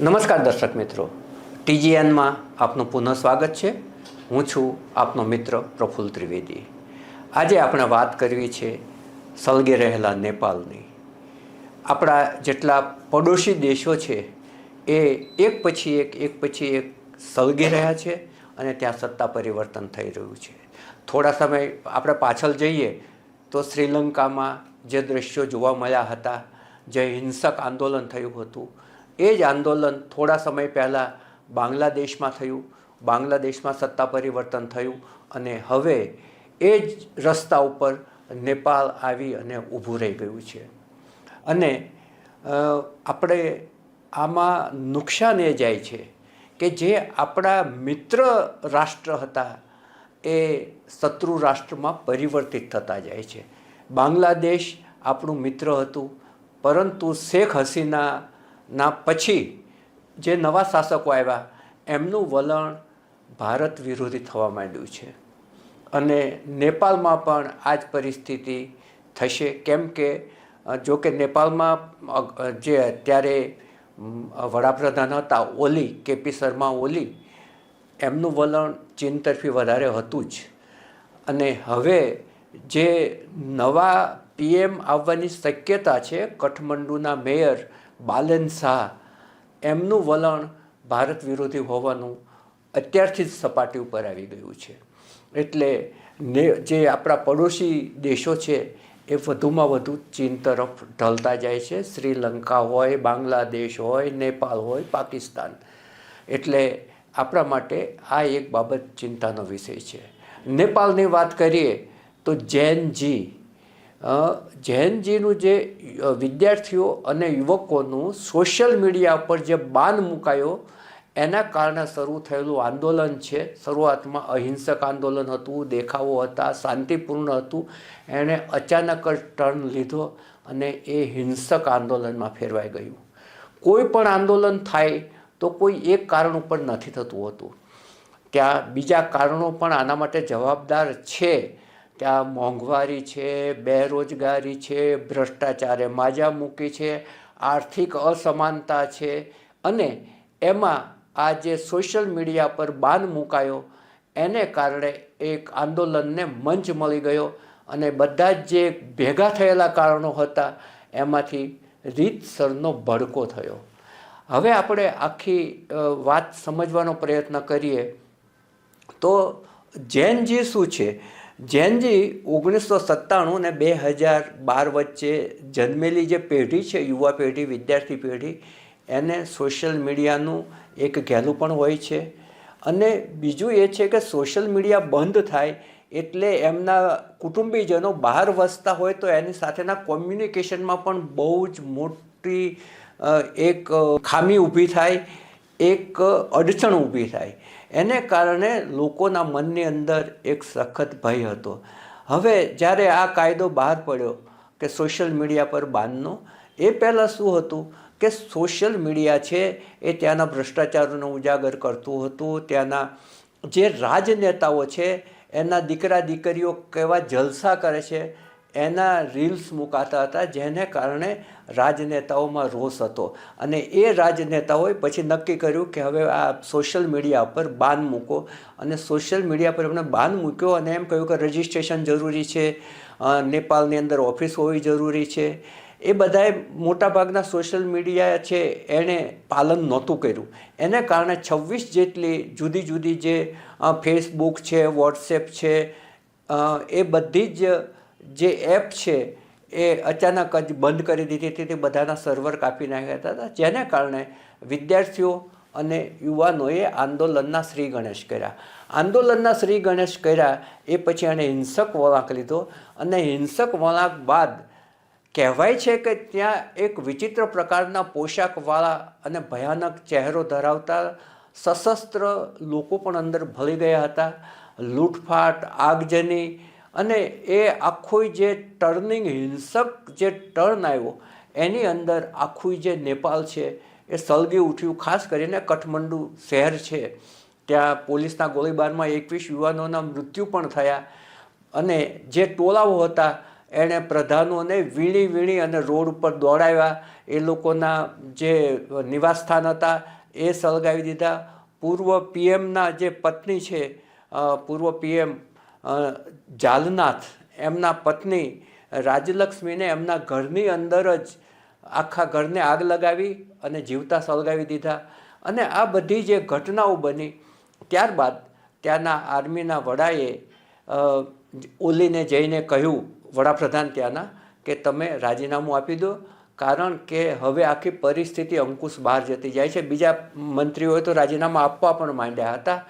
નમસ્કાર દર્શક મિત્રો. ટીજીએનમાં આપનું પુનઃ સ્વાગત છે. હું છું આપનો મિત્ર પ્રફુલ્લ ત્રિવેદી. આજે આપણે વાત કરવી છે સળગે રહેલા નેપાળની. આપણા જેટલા પડોશી દેશો છે એ એક પછી એક એક પછી એક સળગી રહ્યા છે અને ત્યાં સત્તા પરિવર્તન થઈ રહ્યું છે. થોડા સમય આપણે પાછળ જઈએ તો શ્રીલંકામાં જે દ્રશ્યો જોવા મળ્યા હતા, જે હિંસક આંદોલન થયું હતું એ જ આંદોલન થોડા સમય પહેલાં બાંગ્લાદેશમાં થયું. બાંગ્લાદેશમાં સત્તા પરિવર્તન થયું અને હવે એ જ રસ્તા ઉપર નેપાળ આવી અને ઊભું રહી ગયું છે. અને આપણે આમાં નુકસાન એ જાય છે કે જે આપણા મિત્ર રાષ્ટ્ર હતા એ શત્રુ રાષ્ટ્રમાં પરિવર્તિત થતા જાય છે. બાંગ્લાદેશ આપણું મિત્ર હતું, પરંતુ શેખ હસીનાના પછી જે નવા શાસકો આવ્યા, એમનું વલણ ભારત વિરોધી થવા માંડ્યું છે. અને નેપાળમાં પણ આ જ પરિસ્થિતિ થશે. કેમ કે જો કે નેપાળમાં જે અત્યારે વડાપ્રધાન હતા, ઓલી, કેપી શર્મા ઓલી, એમનું વલણ ચીન તરફી વધારે હતું જ. અને હવે જે નવા પીએમ આવવાની શક્યતા છે, કઠમંડુના મેયર બાલેન શાહ એમનું વલણ ભારત વિરોધી હોવાનું અત્યારથી જ સપાટી ઉપર આવી ગયું છે. એટલે ને જે આપણા પડોશી દેશો છે એ વધુમાં વધુ ચીન તરફ ઢળતા જાય છે. શ્રીલંકા હોય બાંગ્લાદેશ હોય નેપાળ હોય પાકિસ્તાન. એટલે આપણા માટે આ એક બાબત ચિંતાનો વિષય છે. નેપાળની વાત કરીએ તો જૈનજી અ, જૈનજીનું જે વિદ્યાર્થીઓ અને યુવકોનું સોશિયલ મીડિયા પર જે બાન મુકાયો, એના કારણે શરૂ થયેલું આંદોલન છે. શરૂઆતમાં અહિંસક આંદોલન હતું, દેખાવો હતા, શાંતિપૂર્ણ હતું. એણે અચાનક જ ટર્ન લીધો અને એ હિંસક આંદોલનમાં ફેરવાઈ ગયું. કોઈ પણ આંદોલન થાય તો કોઈ એક કારણ ઉપર નથી થતું હોતું. ત્યાં બીજા કારણો પણ આના માટે જવાબદાર છે. ત્યાં મોંઘવારી છે, બેરોજગારી છે, ભ્રષ્ટાચારે માજા મૂકી છે, આર્થિક અસમાનતા છે અને એમાં આ જે સોશિયલ મીડિયા પર બાન મુકાયો, એને કારણે એક આંદોલનને મંચ મળી ગયો અને બધા જ જે ભેગા થયેલા કારણો હતા, એમાંથી રીતસરનો ભડકો થયો. હવે આપણે આખી વાત સમજવાનો પ્રયત્ન કરીએ તો જૈનજી શું છે? જૈનજી ઓગણીસો સત્તાણું ને બે હજાર બાર વચ્ચે જન્મેલી જે પેઢી છે, યુવા પેઢી, વિદ્યાર્થી પેઢી, એને સોશિયલ મીડિયાનું એક ઘેલું પણ હોય છે. અને બીજું એ છે કે સોશિયલ મીડિયા બંધ થાય એટલે એમના કુટુંબીજનો બહાર વસતા હોય તો એની સાથેના કોમ્યુનિકેશનમાં પણ બહુ જ મોટી એક ખામી ઊભી થાય. એક અડચણ ઊભી થાય. એને કારણે લોકોના મનની અંદર એક સખત ભય હતો. હવે જ્યારે આ કાયદો બહાર પડ્યો કે સોશિયલ મીડિયા પર બાનનો, એ પહેલાં શું હતું કે સોશિયલ મીડિયા છે એ ત્યાંના ભ્રષ્ટાચારોને ઉજાગર કરતું હતું. ત્યાંના જે રાજનેતાઓ છે, એના દીકરા દીકરીઓ કેવા જલસા કરે છે એના રીલ્સ મુકાતા હતા, જેને કારણે રાજનેતાઓમાં રોષ હતો. અને એ રાજનેતાઓએ પછી નક્કી કર્યું કે હવે આ સોશિયલ મીડિયા પર બાન મૂકો. અને સોશિયલ મીડિયા પર એમણે બાન મૂક્યો અને એમ કહ્યું કે રજિસ્ટ્રેશન જરૂરી છે નેપાળની અંદર ઓફિસ હોવી જરૂરી છે. એ બધાએ મોટાભાગના સોશિયલ મીડિયા છે એણે પાલન નહોતું કર્યું. એને કારણે છવ્વીસ જેટલી જુદી જુદી જે ફેસબુક છે વોટ્સએપ છે એ બધી જ જે એપ છે, એ અચાનક જ બંધ કરી દીધી. હતી તે બધાના સર્વર કાપી નાખ્યા હતા. જેને કારણે વિદ્યાર્થીઓ અને યુવાનોએ આંદોલનના શ્રી ગણેશ કર્યા. આંદોલનના શ્રી ગણેશ કર્યા એ પછી એણે હિંસક વળાંક લીધો અને હિંસક વળાંક બાદ કહેવાય છે કે ત્યાં એક વિચિત્ર પ્રકારના પોશાકવાળા અને ભયાનક ચહેરો ધરાવતા સશસ્ત્ર લોકો પણ અંદર ભળી ગયા હતા. લૂંટફાટ, આગજની અને એ આખું જે ટર્નિંગ હિંસક જે ટર્ન આવ્યો, એની અંદર આખું જે નેપાળ છે, એ સળગી ઉઠ્યું. ખાસ કરીને કઠમંડુ શહેર છે. ત્યાં પોલીસના ગોળીબારમાં એકવીસ યુવાનોના મૃત્યુ પણ થયા અને જે ટોળાઓ હતા, એણે પ્રધાનોને વીણી વીણી અને રોડ ઉપર દોડાવ્યા. એ લોકોના જે નિવાસસ્થાન હતા, એ સળગાવી દીધા. પૂર્વ પીએમના જે પત્ની છે પૂર્વ પીએમ જાલનાથ, એમના પત્ની રાજલક્ષ્મીને એમના ઘરની અંદર જ આખા ઘરને આગ લગાવી અને જીવતા સળગાવી દીધા. અને આ બધી જે ઘટનાઓ બની, ત્યારબાદ ત્યાંના આર્મીના વડાએ ઓલીને જઈને કહ્યું, વડાપ્રધાન ત્યાંના, કે તમે રાજીનામું આપી દો, કારણ કે હવે આખી પરિસ્થિતિ અંકુશ બહાર જતી જાય છે. બીજા મંત્રીઓએ તો રાજીનામા આપવા પણ માંડ્યા હતા.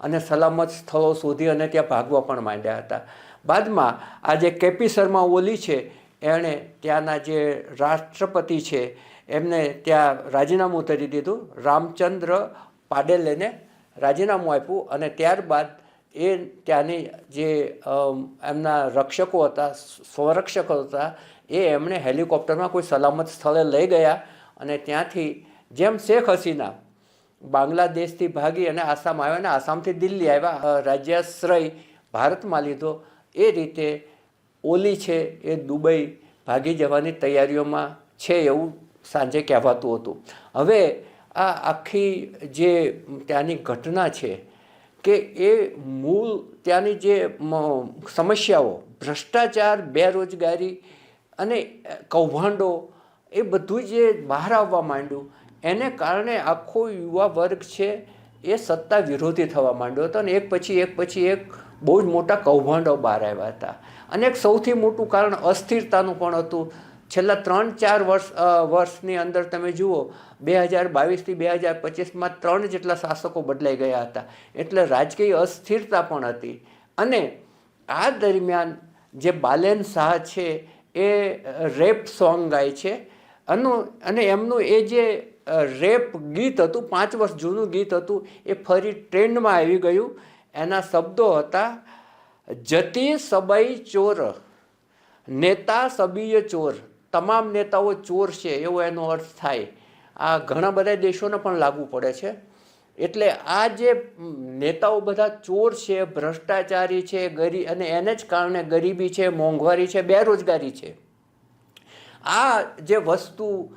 અને સલામત સ્થળો શોધી અને ત્યાં ભાગવા પણ માંડ્યા હતા. બાદમાં આ જે કેપી શર્મા ઓલી છે, એણે ત્યાંના જે રાષ્ટ્રપતિ છે, એમને ત્યાં રાજીનામું કરી દીધું. રામચંદ્ર પાડેલેને રાજીનામું આપ્યું અને ત્યારબાદ એ ત્યાંની જે એમના રક્ષકો હતા સ્વરક્ષકો હતા, એ એમણે હેલિકોપ્ટરમાં કોઈ સલામત સ્થળે લઈ ગયા અને ત્યાંથી જેમ શેખ હસીના બાંગ્લાદેશથી ભાગી અને આસામ આવ્યા અને આસામથી દિલ્હી આવ્યા. રાજ્યાશ્રય ભારતમાં લીધો. એ રીતે ઓલી છે એ દુબઈ ભાગી જવાની તૈયારીઓમાં છે એવું સાંજે કહેવાતું હતું. હવે આ આખી જે ત્યાંની ઘટના છે કે એ મૂળ ત્યાંની જે સમસ્યાઓ, ભ્રષ્ટાચાર, બેરોજગારી અને કૌભાંડો એ બધું જે બહાર આવવા માંડ્યું એને કારણે આખો યુવા વર્ગ છે એ સત્તા વિરોધી થવા માંડ્યો હતો અને એક પછી એક પછી એક બહુ જ મોટા કૌભાંડો બહાર આવ્યા હતા. અને એક સૌથી મોટું કારણ અસ્થિરતાનું પણ હતું. છેલ્લા ત્રણ ચાર વર્ષ વર્ષની અંદર તમે જુઓ, બે હજાર બાવીસથી બે હજાર પચીસમાં ત્રણ જેટલા શાસકો બદલાઈ ગયા હતા. એટલે રાજકીય અસ્થિરતા પણ હતી. અને આ દરમિયાન જે બાલેન શાહ છે એ રેપ સોંગ ગાય છે. અનુ, અને એમનું એ જે રેપ ગીત હતું, પાંચ વર્ષ જૂનું ગીત હતું, એ ફરી ટ્રેન્ડમાં આવી ગયું. એના શબ્દો હતા, જતી સબઈ ચોર, નેતા સબીય ચોર, તમામ નેતાઓ ચોર છે, એવો એનો અર્થ થાય. આ ઘણા બધા દેશોને પણ લાગુ પડે છે. એટલે આ જે નેતાઓ બધા ચોર છે, ભ્રષ્ટાચારી છે, ગરી, અને એને જ કારણે ગરીબી છે, મોંઘવારી છે, બેરોજગારી છે. આ જે વસ્તુ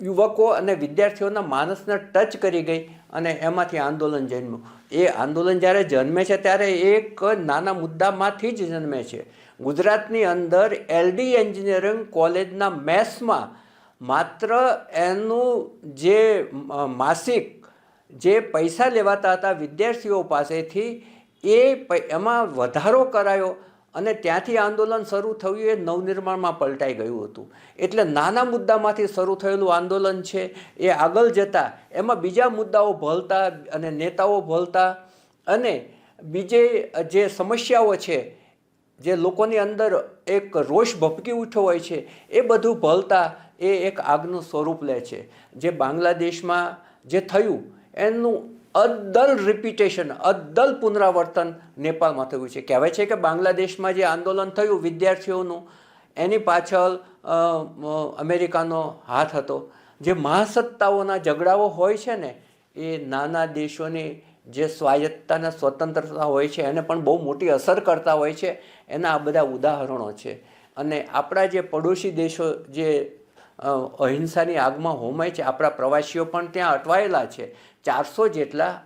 યુવકો અને વિદ્યાર્થીઓના માનસને ટચ કરી ગઈ અને એમાંથી આંદોલન જન્મ્યું. એ આંદોલન જ્યારે જન્મે છે ત્યારે એક નાના મુદ્દામાંથી જ જન્મે છે. ગુજરાતની અંદર એલડી એન્જિનિયરિંગ કોલેજના મેથ્સમાં માત્ર એનું જે માસિક જે પૈસા લેવાતા હતા વિદ્યાર્થીઓ પાસેથી એ એમાં વધારો કરાયો અને ત્યાંથી આંદોલન શરૂ થયું એ નવનિર્માણમાં પલટાઈ ગયું હતું. એટલે નાના મુદ્દામાંથી શરૂ થયેલું આંદોલન છે એ આગળ જતાં એમાં બીજા મુદ્દાઓ ભલતા અને નેતાઓ ભલતા અને બીજે જે સમસ્યાઓ છે, જે લોકોની અંદર એક રોષ ભપકી ઉઠ્યો હોય છે, એ બધું ભલતા એ એક આગનું સ્વરૂપ લે છે. જે બાંગ્લાદેશમાં જે થયું, એનું અદ્દલ રિપીટેશન અદ્દલ પુનરાવર્તન નેપાળમાં થયું છે. કહેવાય છે કે બાંગ્લાદેશમાં જે આંદોલન થયું વિદ્યાર્થીઓનું, એની પાછળ અમેરિકાનો હાથ હતો. જે મહાસત્તાઓના ઝઘડાઓ હોય છે ને, એ નાના દેશોની જે સ્વાયત્તાના સ્વતંત્રતા હોય છે, એને પણ બહુ મોટી અસર કરતા હોય છે. એના આ બધા ઉદાહરણો છે. અને આપણા જે પડોશી દેશો જે અહિંસાની આગમાં હોમાય છે, આપણા પ્રવાસીઓ પણ ત્યાં અટવાયેલા છે. ચારસો જેટલા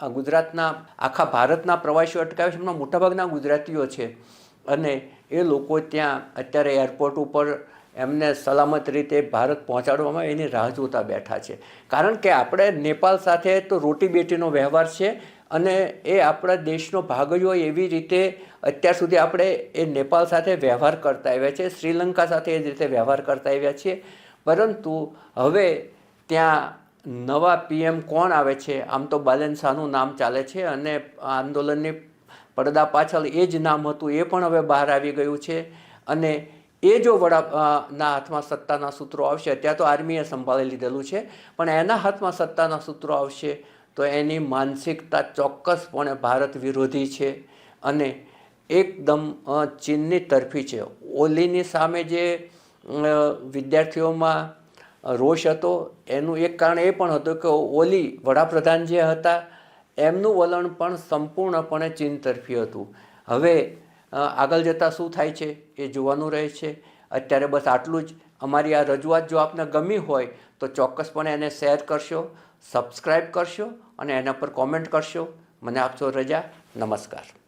ગુજરાતના, આખા ભારતના પ્રવાસીઓ અટકાવે છે. એમના મોટાભાગના ગુજરાતીઓ છે. અને એ લોકો ત્યાં અત્યારે એરપોર્ટ ઉપર એમને સલામત રીતે ભારત પહોંચાડવામાં એની રાહ જોતા બેઠા છે. કારણ કે આપણે નેપાળ સાથે તો રોટી બેટીનો વ્યવહાર છે અને એ આપણા દેશનો ભાગ જ હોય એવી રીતે અત્યાર સુધી આપણે એ નેપાળ સાથે વ્યવહાર કરતા આવ્યા છે શ્રીલંકા સાથે એ જ રીતે વ્યવહાર કરતા આવ્યા છીએ. પરંતુ હવે ત્યાં નવા પીએમ કોણ આવે છે? આમ તો બાલેન શાહનું નામ ચાલે છે અને આંદોલનની પડદા પાછળ એ જ નામ હતું, એ પણ હવે બહાર આવી ગયું છે. અને એ જો વડા ના હાથમાં સત્તાના સૂત્રો આવશે અત્યારે તો આર્મીએ સંભાળી લીધેલું છે. પણ એના હાથમાં સત્તાના સૂત્રો આવશે, તો એની માનસિકતા ચોક્કસપણે ભારત વિરોધી છે અને એકદમ ચીનની તરફી છે. ઓલીની સામે જે વિદ્યાર્થીઓમાં રોષ હતો. એનું એક કારણ એ પણ હતું કે ઓલી વડાપ્રધાન જે હતા, એમનું વલણ પણ સંપૂર્ણપણે ચીન તરફી હતું. હવે આગળ જતાં શું થાય છે? એ જોવાનું રહે છે. અત્યારે બસ આટલું જ. અમારી આ રજૂઆત જો આપને ગમી હોય, તો ચોક્કસપણે એને શેર કરશો સબસ્ક્રાઈબ કરશો અને એના પર કોમેન્ટ કરશો. મને આપશો રજા. નમસ્કાર.